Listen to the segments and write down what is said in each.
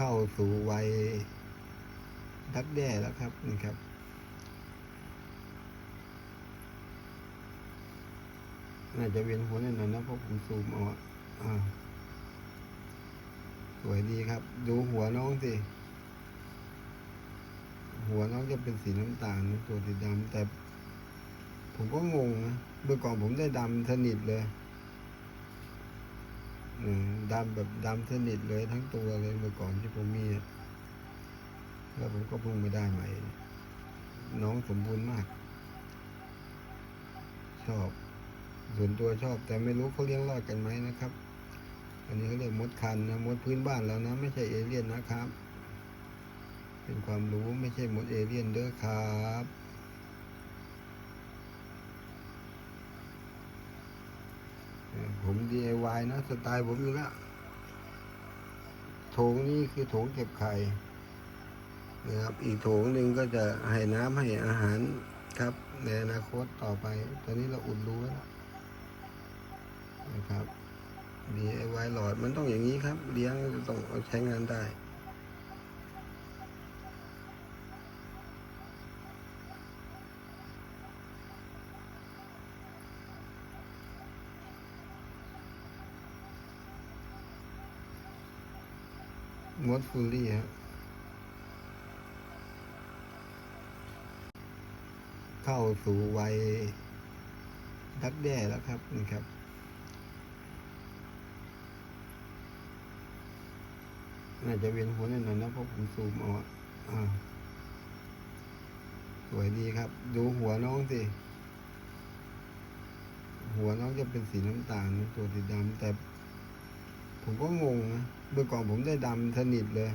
เข้าสู่วัยดักแด้แล้วครับนี่ครับ น่าจะเวียนหัวแน่นอนนะเพราะผมซูมเอาอ่าสวยดีครับ ดูหัวน้องสิหัวน้องจะเป็นสีน้ำตาลตัวสีดำแต่ผมก็งงนะเมื่อก่อนผมได้ดำสนิทเลยอืม ดำแบบดำสนิทเลยทั้งตัวเลยเมื่อก่อนที่ผมมี แล้วผมก็เพิ่งไปได้ใหม่ น้องสมบูรณ์มาก ชอบ ส่วนตัวชอบ แต่ไม่รู้เขาเลี้ยงรอดกันไหมนะครับ อันนี้เขาเรียกมดคันนะมดพื้นบ้านแล้วนะ ไม่ใช่เอเลี่ยนนะครับ เป็นความรู้ไม่ใช่มดเอเลี่ยนเด้อครับเอ่อ ผม DIY นะสไตล์ผมอยู่แล้วโถงนี้คือโถงเก็บไข่นะครับ อีกโถงหนึ่งก็จะให้น้ำให้อาหารครับ ในอนาคตต่อไป ตอนนี้เราอุ่นรู้แล้วนะครับ DIY หลอดมันต้องอย่างนี้ครับ เลี้ยงจะต้องใช้งานได้ มดฟูลี่ฮะเข้าสู่วัยดักแด้แล้วครับนี่ครับ น่าจะเวียนหัวแน่นอนนะเพราะผมซูมเอาอ่าสวยดีครับ ดูหัวน้องสิ หัวน้องจะเป็นสีน้ำตาลตัวสีดำแต่ ผมก็งงนะเมื่อก่อนผมได้ดำสนิทเลย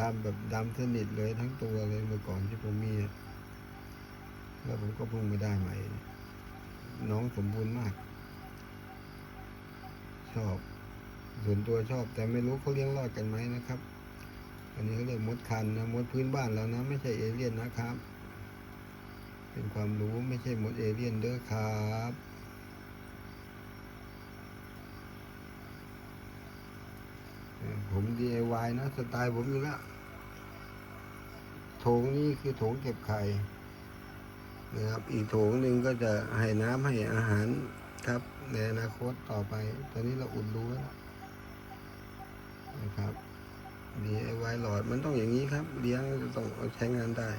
ดำแบบดำสนิทเลยทั้งตัวเลยเมื่อก่อนที่ผมมีแล้วผมก็พิ่งไปได้ใหม่ น้องสมบูรณ์มาก ชอบ ส่วนตัวชอบ แต่ไม่รู้เขาเลี้ยงรอดกันไหมนะครับ อันนี้เขาเรียกมดคันนะมดพื้นบ้านแล้วนะ ไม่ใช่เอเลี่ยนนะครับ เป็นความรู้ไม่ใช่มดเอเลี่ยนเด้อครับ เอ่อ ผม DIY นะสไตล์ผมอยู่แล้วโถงนี้คือโถงเก็บไข่นะครับ อีกโถงหนึ่งก็จะให้น้ำให้อาหารครับในอนาคตต่อไป ตอนนี้เราอุดรู้แล้วนะครับ DIY หลอดมันต้องอย่างนี้ครับ เลี้ยงจะต้องใช้งานได้